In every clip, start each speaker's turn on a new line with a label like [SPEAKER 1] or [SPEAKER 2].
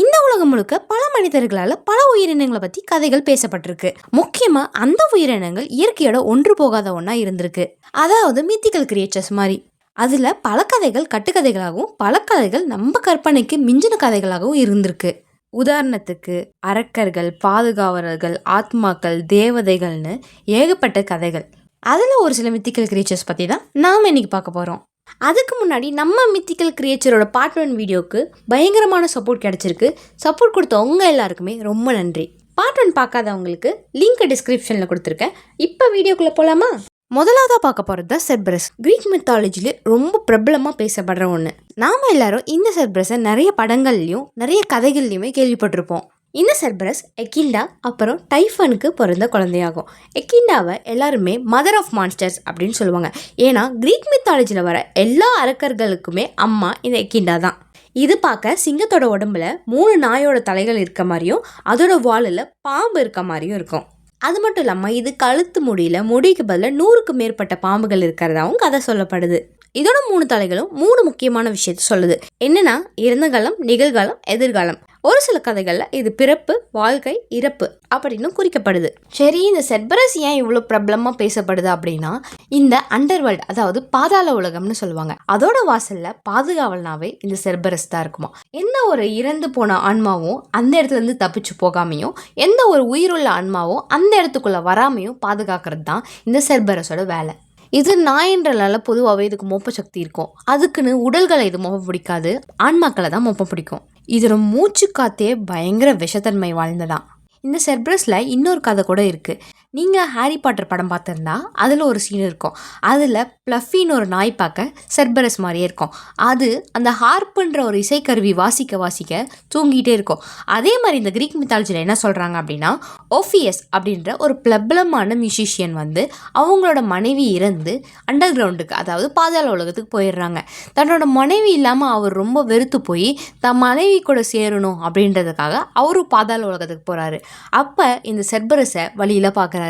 [SPEAKER 1] இந்த உலகம் முழுக்க பல மனிதர்களால் பல உயிரினங்களை பற்றி கதைகள் பேசப்பட்டிருக்கு. முக்கியமாக அந்த உயிரினங்கள் இயற்கையோட ஒன்று போகாத ஒன்றா இருந்திருக்கு. அதாவது மித்திக்கல் கிரியேச்சர்ஸ் மாதிரி. அதில் பல கதைகள் கட்டுக்கதைகளாகவும் பல கதைகள் நம்ம கற்பனைக்கு மிஞ்சின கதைகளாகவும் இருந்திருக்கு. உதாரணத்துக்கு அரக்கர்கள் பாதுகாவலர்கள் ஆத்மாக்கள் தேவதைகள்னு ஏகப்பட்ட கதைகள். அதில் ஒரு சில மித்திக்கல் கிரியேச்சர்ஸ் பற்றி தான் நாம் இன்னைக்கு பார்க்க போகிறோம் அதுக்கு முன்னாடி நம்ம மித்திக்கல் கிரியேச்சரோட பார்ட் ஒன் வீடியோக்கு பயங்கரமான சப்போர்ட் கிடச்சிருக்கு. சப்போர்ட் கொடுத்த உங்கள் எல்லாருக்குமே ரொம்ப நன்றி. பார்ட் ஒன் பார்க்காதவங்களுக்கு லிங்க் டிஸ்கிரிப்ஷனில் கொடுத்துருக்கேன். இப்போ வீடியோக்குள்ளே போகலாமா முதலாவதாக பார்க்க போகிறது தான் செர்பரஸ் கிரீக் மித்தாலஜியில் ரொம்ப பிரபலமாக பேசப்படுற ஒன்று நாம் எல்லாரும் இந்த செர்பரஸை நிறைய படங்கள்லையும் நிறைய கதைகள்லையுமே கேள்விப்பட்டிருப்போம். இந்த செர்பரஸ் எக்கிண்டா அப்புறம் டைஃபனுக்கு பிறந்த குழந்தையாகும். எக்கிண்டாவை எல்லாருமே மதர் ஆஃப் மான்ஸ்டர்ஸ் அப்படின்னு சொல்லுவாங்க. ஏன்னா கிரீக் மித்தாலஜியில் வர எல்லா அரக்கர்களுக்குமே அம்மா இந்த எக்கிண்டா தான். இது பார்க்க சிங்கத்தோட உடம்புல மூணு நாயோட தலைகள் இருக்க மாதிரியும் அதோட வாலில் பாம்பு இருக்க மாதிரியும் இருக்கும். அது மட்டும் இல்லாமல் இது கழுத்து முடியில் முடிக்கு பதிலாக நூறுக்கு மேற்பட்ட பாம்புகள் இருக்கிறதாவும் கதை சொல்லப்படுது. இதோட மூணு தலைகளும் மூணு முக்கியமான விஷயத்த சொல்லுது. என்னன்னா இறந்த காலம் நிகழ்காலம் எதிர்காலம். ஒரு சில கதைகளில் இது பிறப்பு வாழ்க்கை இறப்பு அப்படின்னு குறிக்கப்படுது. சரி இந்த செர்பரஸ் ஏன் இவ்வளோ பிரபலமாக பேசப்படுது அப்படின்னா இந்த அண்டர்வேர்ல்ட் அதாவது பாதாள உலகம்னு சொல்லுவாங்க. அதோட வாசலில் பாதுகாவல்னாவே இந்த செர்பரஸ் தான் இருக்குமா. எந்த ஒரு இறந்து போன ஆன்மாவும் அந்த இடத்துல இருந்து தப்பிச்சு போகாமையும் எந்த ஒரு உயிருள்ள ஆன்மாவும் அந்த இடத்துக்குள்ளே வராமையும் பாதுகாக்கிறது தான் இந்த செர்பரஸோட வேலை. இது நாயின்றனால பொதுவாகவே இதுக்கு மொப்ப சக்தி இருக்கும். அதுக்குன்னு உடல்களை இது மொப்ப பிடிக்காது ஆன்மாக்களை தான் மொப்ப பிடிக்கும். இதோட மூச்சு காத்தே பயங்கர விஷத்தன்மை வாழ்ந்ததான் இந்த செர்ப்ரஸில் இன்னொரு கதை கூட இருக்குது நீங்கள் ஹாரி பாட்டர் படம் பார்த்துருந்தா அதில் ஒரு சீன் இருக்கும். அதில் ப்ளஃபின்னு ஒரு நாய் பார்க்க செர்பரஸ் மாதிரியே இருக்கும். அது அந்த ஹார்ப்புன்ற ஒரு இசைக்கருவி வாசிக்க வாசிக்க தூங்கிட்டே இருக்கும். அதே மாதிரி இந்த கிரீக் மித்தாலஜியில் என்ன சொல்கிறாங்க அப்படின்னா ஓஃபியஸ் அப்படின்ற ஒரு பிரபலமான மியூசிஷியன் வந்து அவங்களோட மனைவி இறந்து அண்டர் கிரவுண்டுக்கு அதாவது பாதாள உலகத்துக்கு போயிடுறாங்க. தன்னோட மனைவி இல்லாமல் அவர் ரொம்ப வெறுத்து போய் தன் மனைவி கூட சேரணும் அப்படின்றதுக்காக அவரும் பாதாள உலகத்துக்கு போகிறாரு அப்போ இந்த செர்பரஸை வழியில் பார்க்குறாரு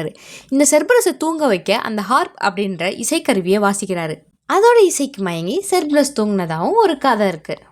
[SPEAKER 1] இந்த செர்பரஸை தூங்க வைக்க அந்த ஹார்ப் அப்படின்ற இசைக்கருவியை வாசிக்கிறாரு. அதோட இசைக்கு மயங்கி செர்பரஸ் தூங்கினதாகவும் ஒரு கதை இருக்குது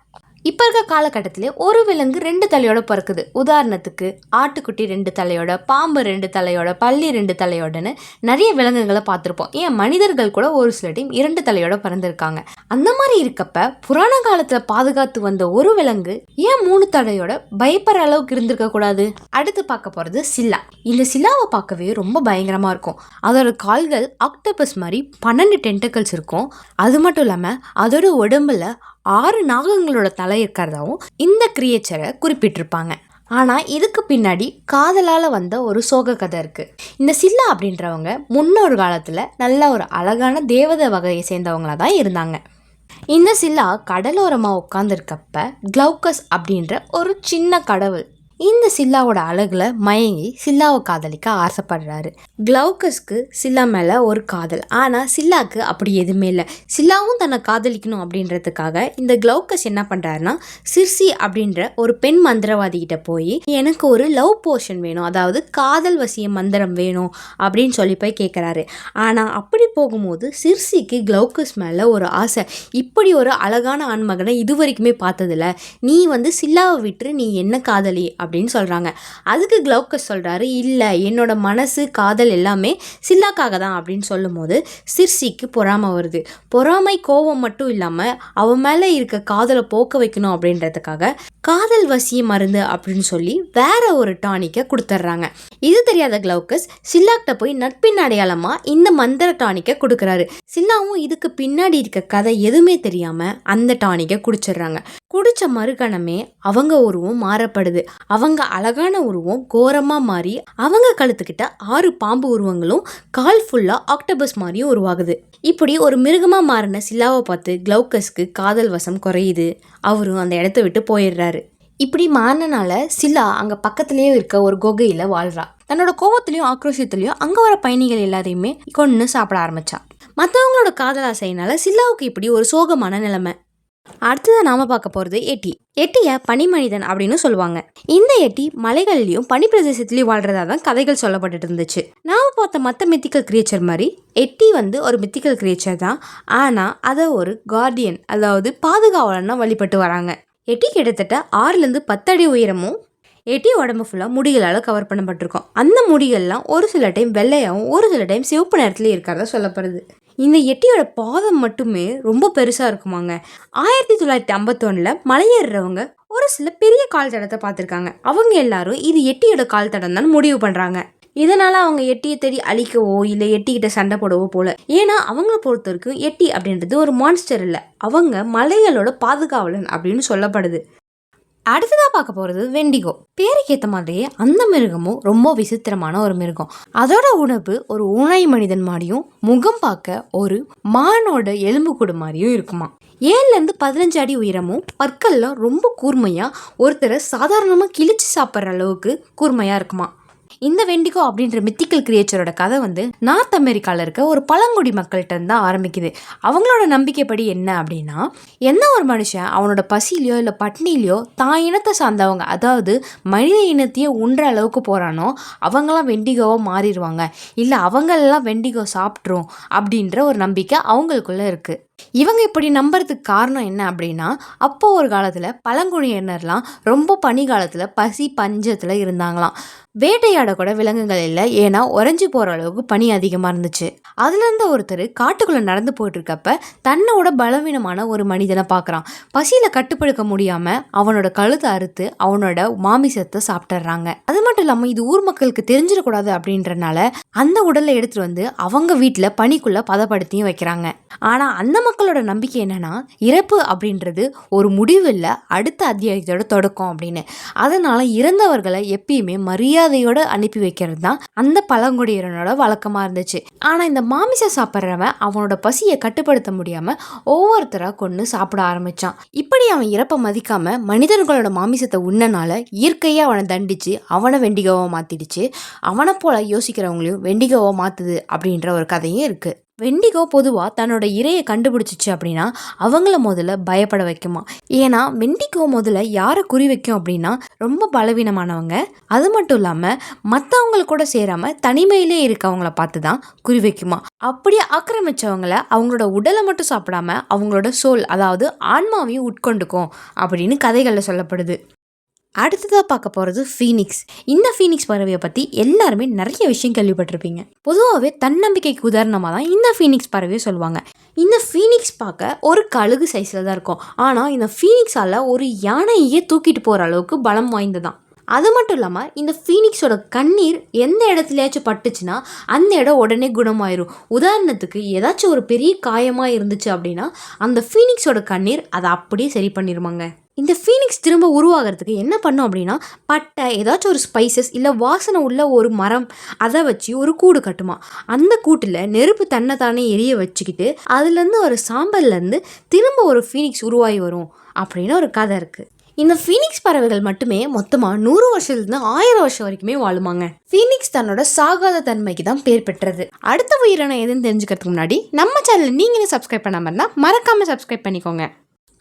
[SPEAKER 1] இப்போ இருக்க காலகட்டத்திலே ஒரு விலங்கு ரெண்டு தலையோட பிறக்குது. உதாரணத்துக்கு ஆட்டுக்குட்டி ரெண்டு தலையோட பாம்பு ரெண்டு தலையோட பள்ளி ரெண்டு தலையோடன்னு நிறைய விலங்குகளை பார்த்துருப்போம். ஏன்? மனிதர்கள் கூட ஒரு சில டைம் இரண்டு தலையோட பிறந்திருக்காங்க. அந்த மாதிரி இருக்கப்ப புராண காலத்தில் பாதுகாத்து வந்த ஒரு விலங்கு ஏன் மூணு தலையோட பயப்படுற அளவுக்கு இருந்திருக்க கூடாது? அடுத்து பார்க்க போகிறது சில்லா. இந்த சில்லாவை பார்க்கவே ரொம்ப பயங்கரமாக இருக்கும். அதோட கால்கள் ஆக்டோபஸ் மாதிரி பன்னெண்டு டென்டக்கல்ஸ் இருக்கும். அது மட்டும் இல்லாமல் அதோட உடம்புல ஆறு நாகங்களோட தலை இருக்கிறதாவும் இந்த கிரியேச்சரை குறிப்பிட்டிருப்பாங்க. ஆனால் இதுக்கு பின்னாடி காதலால் வந்த ஒரு சோக கதை இருக்குது இந்த சில்லா அப்படின்றவங்க முன்னொரு காலத்தில் நல்ல ஒரு அழகான தேவதை வகையை சேர்ந்தவங்களாக தான் இருந்தாங்க. இந்த சில்லா கடலோரமாக உட்காந்துருக்கப்ப க்ளவுக்கஸ் அப்படின்ற ஒரு சின்ன கடவுள் இந்த சில்லாவோட அழகில் மயங்கி சில்லாவை காதலிக்க ஆசைப்படுறாரு. க்ளவுக்கஸ்க்கு சில்லா மேலே ஒரு காதல். ஆனால் சில்லாக்கு அப்படி எதுவுமே இல்லை. சில்லாவும் தன்னை காதலிக்கணும் அப்படின்றதுக்காக இந்த க்ளவுக்கஸ் என்ன பண்ணுறாருன்னா சிர்சி அப்படின்ற ஒரு பெண் மந்திரவாதிகிட்ட போய் எனக்கு ஒரு லவ் போர்ஷன் வேணும். அதாவது காதல் வசிய மந்திரம் வேணும் அப்படின்னு சொல்லி போய் கேட்குறாரு ஆனால் அப்படி போகும்போது சிர்சிக்கு க்ளவுக்கஸ் மேலே ஒரு ஆசை. இப்படி ஒரு அழகான ஆண்மகனை இது வரைக்குமே பார்த்ததில்ல. நீ வந்து சில்லாவை விட்டு நீ என்ன காதலி அப்படின்னு சொல்கிறாங்க அதுக்கு க்ளவுக்கஸ் சொல்கிறாரு இல்லை என்னோட மனசு காதல் எல்லாமே சில்லாக்காக தான் அப்படின்னு சொல்லும்போது சிர்சிக்கு பொறாமை வருது. பொறாமை கோபம் மட்டும் இல்லாமல் அவன் மேலே இருக்க காதலை போக்க வைக்கணும் அப்படின்றதுக்காக காதல் வசிய மருந்து அப்படின்னு சொல்லி வேற ஒரு டானிக்கை கொடுத்துட்றாங்க இது தெரியாத க்ளவுக்கஸ் சில்லாக்கிட்ட போய் நட்பின் அடையாளமாக இந்த மந்திர டானிக்கை கொடுக்குறாரு. சில்லாவும் இதுக்கு பின்னாடி இருக்க கதை எதுவுமே தெரியாமல் அந்த டானிக்கை குடிச்சிடுறாங்க குடித்த மறுகணமே அவங்க உருவம் மாறப்படுது. அவங்க அழகான உருவம் கோரமாக மாறி அவங்க கழுத்துக்கிட்ட ஆறு பாம்பு உருவங்களும் கால் ஃபுல்லாக ஆக்டபஸ் மாதிரியும் உருவாகுது. இப்படி ஒரு மிருகமாக மாறின சில்லாவை பார்த்து க்ளவுக்கஸ்க்கு காதல் வசம் குறையுது. அவரும் அந்த இடத்த விட்டு போயிடுறாரு. இப்படி மாறினால சில்லா அங்கே பக்கத்துலேயே இருக்க ஒரு குகையில் வாழ்றா. தன்னோட கோவத்துலேயும் ஆக்ரோஷத்துலேயும் அங்கே வர பயணிகள் எல்லாரையுமே கொன்று சாப்பிட ஆரம்பிச்சா. மற்றவங்களோட காதல் ஆசையினால சில்லாவுக்கு இப்படி ஒரு சோகமான நிலைமை. அடுத்ததாக நாம பார்க்க போகிறது எட்டி. எட்டியை பனிமனிதன் அப்படின்னு சொல்லுவாங்க. இந்த எட்டி மலைகள்லையும் பனி பிரதேசத்துலையும் வாழ்றதா தான் கதைகள் சொல்லப்பட்டுட்டு இருந்துச்சு. நாம பார்த்த மற்ற மித்திக்கல் கிரியேச்சர் மாதிரி எட்டி வந்து ஒரு மித்திக்கல் கிரியேச்சர் தான். ஆனால் அதை ஒரு கார்டியன் அதாவது பாதுகாவலன்னா வழிபட்டு வராங்க. எட்டி கிட்டத்தட்ட ஆறுலேருந்து பத்து அடி உயரமும் எட்டி உடம்பு ஃபுல்லாக முடிகளால் கவர் பண்ணப்பட்டிருக்கும். அந்த முடிகள்லாம் ஒரு சில டைம் வெள்ளையாகவும் ஒரு சில டைம் சிவப்பு நேரத்துலேயும் இருக்கிறதா சொல்லப்படுது. இந்த எட்டியோட பாதம் மட்டுமே ரொம்ப பெருசாக இருக்குமாங்க. ஆயிரத்தி தொள்ளாயிரத்தி ஐம்பத்தொன்னில் மலையேறுறவங்க ஒரு சில பெரிய கால் தடத்தை பார்த்துருக்காங்க. அவங்க எல்லாரும் இது எட்டியோட கால் தடம் தான் முடிவு பண்ணுறாங்க இதனால் அவங்க எட்டியை தேடி அழிக்கவோ இல்லை எட்டிக்கிட்ட சண்டை போடவோ போல. ஏன்னா அவங்கள பொறுத்த வரைக்கும் எட்டி அப்படின்றது ஒரு மான்ஸ்டர் இல்லை. அவங்க மலைகளோட பாதுகாவலன் அப்படின்னு சொல்லப்படுது. அடுத்ததாக பார்க்க போகிறது வெண்டிகோ. பேருக்கு ஏற்ற மாதிரியே அந்த மிருகமும் ரொம்ப விசித்திரமான ஒரு மிருகம். அதோட உணவு ஒரு ஊனாய் மனிதன் மாதிரியும் முகம் பார்க்க ஒரு மானோட எலும்புக்கூடு மாதிரியும் இருக்குமா ஏழுலேருந்து பதினஞ்சு அடி உயரமும் பற்கள்லாம் ரொம்ப கூர்மையாக ஒருத்தரை சாதாரணமாக கிழிச்சு சாப்பிட்ற அளவுக்கு கூர்மையாக இருக்குமா இந்த வெண்டிகோ அப்படின்ற மித்திக்கல் கிரியேச்சரோட கதை வந்து நார்த் அமெரிக்காவில் இருக்க ஒரு பழங்குடி மக்கள்கிட்ட இருந்து தான் ஆரம்பிக்குது. அவங்களோட நம்பிக்கைப்படி என்ன அப்படின்னா எந்த ஒரு மனுஷன் அவனோட பசியிலையோ இல்லை பட்னிலையோ தான் இனத்தை சார்ந்தவங்க அதாவது மனித இனத்தையே உண்ற அளவுக்கு போகிறானோ அவங்களாம் வெண்டிகோவாக மாறிடுவாங்க. இல்லை அவங்களெல்லாம் வெண்டிகோ சாப்பிட்ரும் அப்படின்ற ஒரு நம்பிக்கை அவங்களுக்குள்ளே இருக்குது இவங்க இப்படி நம்புறதுக்கு காரணம் என்ன அப்படின்னா அப்போ ஒரு காலத்தில் பழங்குடியினர்லாம் ரொம்ப பனி காலத்தில் பசி பஞ்சத்தில் இருந்தாங்களாம். வேட்டையாட கூட விலங்குகள் இல்லை ஏன்னா உறைஞ்சி போகிற அளவுக்கு பனி அதிகமாக இருந்துச்சு. அதுலேருந்து ஒருத்தர் காட்டுக்குள்ளே நடந்து போயிட்டுருக்கப்ப தன்னோட பலவீனமான ஒரு மனிதனை பார்க்குறான் பசியில் கட்டுப்படுத்த முடியாமல் அவனோட கழுத்தை அறுத்து அவனோட மாமிசத்தை சாப்பிட்டுறாங்க. அது மட்டும் இல்லாமல் இது ஊர் மக்களுக்கு தெரிஞ்சிடக்கூடாது அப்படின்றனால அந்த உடலை எடுத்துகிட்டு வந்து அவங்க வீட்டில் பனிக்குள்ளே பதப்படுத்தியும் வைக்கிறாங்க. ஆனால் அந்த மக்களோட நம்பிக்கை என்னென்னா இறப்பு அப்படின்றது ஒரு முடிவில் அடுத்த அத்தியாயத்தோட தொடக்கம் அப்படின்னு. அதனால் இறந்தவர்களை எப்பயுமே மரியாதையோடு அனுப்பி வைக்கிறது தான் அந்த பழங்குடியினரோட வழக்கமாக இருந்துச்சு. ஆனால் இந்த மாமிசம் சாப்பிட்றவன் அவனோட பசியை கட்டுப்படுத்த முடியாமல் ஒவ்வொருத்தராக கொண்டு சாப்பிட ஆரம்பித்தான் இப்படி அவன் இறப்பை மதிக்காமல் மனிதர்களோட மாமிசத்தை உண்ணனால இயற்கையாக அவனை தண்டித்து அவனை வெண்டிகோவா மாற்றிடுச்சு அவனை போல யோசிக்கிறவங்களையும் வெண்டிகோவாக மாற்றுது அப்படின்ற ஒரு கதையும் இருக்குது வெண்டிகோ பொதுவாக தன்னோட இரையை கண்டுபிடிச்சிச்சு அப்படின்னா அவங்கள முதல்ல பயப்பட வைக்குமா? ஏன்னா வெண்டிகோ முதல்ல யாரை குறி வைக்கும் அப்படின்னா ரொம்ப பலவீனமானவங்க. அது மட்டும் இல்லாமல் மற்றவங்க கூட சேராமல் தனிமையிலே இருக்கவங்கள பார்த்து தான் குறி வைக்குமா? அப்படியே ஆக்கிரமிச்சவங்கள அவங்களோட உடலை மட்டும் சாப்பிடாம அவங்களோட சோல் அதாவது ஆன்மாவையும் உட்கொண்டுக்கும் அப்படின்னு கதைகளில் சொல்லப்படுது. அடுத்ததாக பார்க்க போகிறது ஃபீனிக்ஸ் இந்த ஃபீனிக்ஸ் பறவையை பற்றி எல்லாருமே நிறைய விஷயம் கேள்விப்பட்டிருப்பீங்க. பொதுவாகவே தன்னம்பிக்கைக்கு உதாரணமாக தான் இந்த ஃபீனிக்ஸ் பறவையை சொல்லுவாங்க. இந்த ஃபீனிக்ஸ் பார்க்க ஒரு கழுகு சைஸில் தான் இருக்கும். ஆனால் இந்த ஃபீனிக்ஸால் ஒரு யானையே தூக்கிட்டு போகிற அளவுக்கு பலம் வாய்ந்ததான். அது மட்டும் இல்லாமல் இந்த ஃபீனிக்ஸோட கண்ணீர் எந்த இடத்துலயாச்சும் பட்டுச்சுன்னா அந்த இடம் உடனே குணமாயிரும். உதாரணத்துக்கு ஏதாச்சும் ஒரு பெரிய காயமாக இருந்துச்சு அப்படின்னா அந்த ஃபீனிக்ஸோட கண்ணீர் அதை அப்படியே சரி பண்ணிருமாங்க. இந்த ஃபீனிக்ஸ் திரும்ப உருவாகிறதுக்கு என்ன பண்ணும் அப்படின்னா பட்டை ஏதாச்சும் ஒரு ஸ்பைசஸ் இல்லை வாசனை உள்ள ஒரு மரம் அதை வச்சு ஒரு கூடு கட்டுமா. அந்த கூட்டில் நெருப்பு தன்னை தானே எரிய வச்சுக்கிட்டு அதுலேருந்து ஒரு சாம்பல்லேருந்து திரும்ப ஒரு ஃபீனிக்ஸ் உருவாகி வரும் அப்படின்னு ஒரு கதை இருக்குது இந்த ஃபீனிக்ஸ் பறவைகள் மட்டுமே மொத்தமாக நூறு வருஷத்துலேருந்து ஆயிரம் வருஷம் வரைக்குமே வாழுமாங்க. ஃபீனிக்ஸ் தன்னோட சாகாத தன்மைக்கு தான் பேர் பெற்றது. அடுத்த உயிரினம் எதுன்னு தெரிஞ்சுக்கிறதுக்கு முன்னாடி நம்ம சேனல் நீங்களும் சப்ஸ்கிரைப் பண்ணாமல் இருந்தால் மறக்காமல் சப்ஸ்கிரைப் பண்ணிக்கோங்க.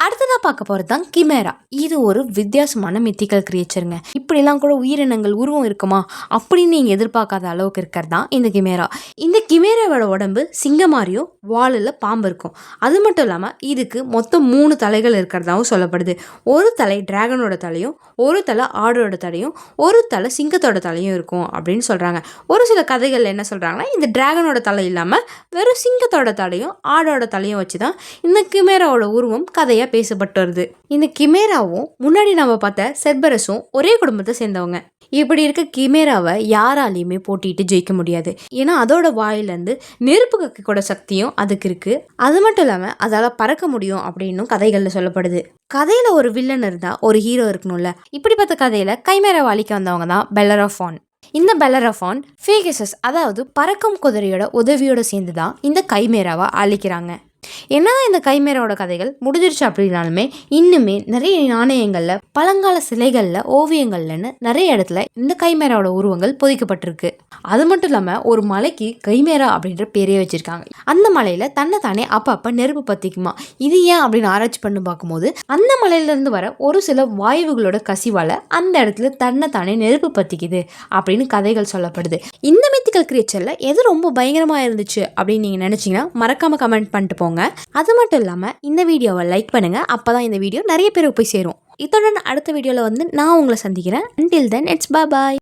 [SPEAKER 1] அடுத்ததாக பார்க்க போகிறது தான் கிமேரா. இது ஒரு வித்தியாசமான மித்திக்கல் கிரியேச்சருங்க இப்படிலாம் கூட உயிரினங்கள் உருவம் இருக்குமா? அப்படின்னு நீங்கள் எதிர்பார்க்காத அளவுக்கு இருக்கிறது தான் இந்த கிமேரா. இந்த கிமேராவோட உடம்பு சிங்கம் மாதிரியும் வாலில் பாம்பு இருக்கும். அது மட்டும் இல்லாமல் இதுக்கு மொத்தம் மூணு தலைகள் இருக்கிறதாவும் சொல்லப்படுது. ஒரு தலை டிராகனோட தலையும் ஒரு தலை ஆடோட தலையும் ஒரு தலை சிங்கத்தோட தலையும் இருக்கும் அப்படின்னு சொல்கிறாங்க ஒரு சில கதைகள் என்ன சொல்கிறாங்கன்னா இந்த டிராகனோட தலை இல்லாமல் வெறும் சிங்கத்தோட தலையும் ஆடோட தலையும் வச்சு தான் இந்த கிமேராவோட உருவம் கதையை கதையாக பேசப்பட்டு வருது. இந்த கிமேராவும் முன்னாடி நம்ம பார்த்த செர்பரஸும் ஒரே குடும்பத்தை சேர்ந்தவங்க. இப்படி இருக்க கிமேராவை யாராலையுமே போட்டிட்டு ஜெயிக்க முடியாது. ஏன்னா அதோட வாயிலேருந்து நெருப்பு கக்கோட சக்தியும் அதுக்கு இருக்கு. அது மட்டும் இல்லாமல் அதால் பறக்க முடியும் அப்படின்னும் கதைகளில் சொல்லப்படுது. கதையில் ஒரு வில்லன் இருந்தால் ஒரு ஹீரோ இருக்கணும்ல. இப்படிப்பட்ட கதையில் கைமேராவை அழிக்க வந்தவங்க தான் பெல்லராஃபான் இந்த பெலரஃபான் ஃபேகசஸ் அதாவது பறக்கும் குதிரையோட உதவியோட சேர்ந்து தான் இந்த கைமேராவை அழிக்கிறாங்க. என்னதான் இந்த கைமேரோட கதைகள் முடிஞ்சிருச்சு அப்படின்னாலுமே இன்னுமே நிறைய நாணயங்களில் பழங்கால சிலைகளில் ஓவியங்கள்லன்னு நிறைய இடத்துல இந்த கைமேராவோட உருவங்கள் பொதிக்கப்பட்டிருக்கு. அது மட்டும் இல்லாமல் ஒரு மலைக்கு கைமேரா அப்படின்ற பேரே வச்சிருக்காங்க. அந்த மலையில் தன்னை தானே அப்பப்போ நெருப்பு பற்றிக்குமா இது ஏன் அப்படின்னு ஆராய்ச்சி பண்ணி பார்க்கும்போது அந்த மலையிலேருந்து வர ஒரு சில வாயுகளோட கசிவால் அந்த இடத்துல தன்னை தானே நெருப்பு பற்றிக்குது அப்படின்னு கதைகள் சொல்லப்படுது. இந்த மித்திக்கல் கிரியேச்சரில் எது ரொம்ப பயங்கரமாக இருந்துச்சு அப்படின்னு நீங்கள் நினச்சிங்கன்னா மறக்காமல் கமெண்ட் பண்ணிட்டு போங்க. பண்ணிக்கோங்க அது மட்டும் இல்லாமல் இந்த வீடியோவை லைக் பண்ணுங்கள் அப்போ தான் இந்த வீடியோ நிறைய பேருக்கு போய் சேரும். இத்துடன் அடுத்த வீடியோவில் வந்து நான் உங்களை சந்திக்கிறேன். Until then it's bye bye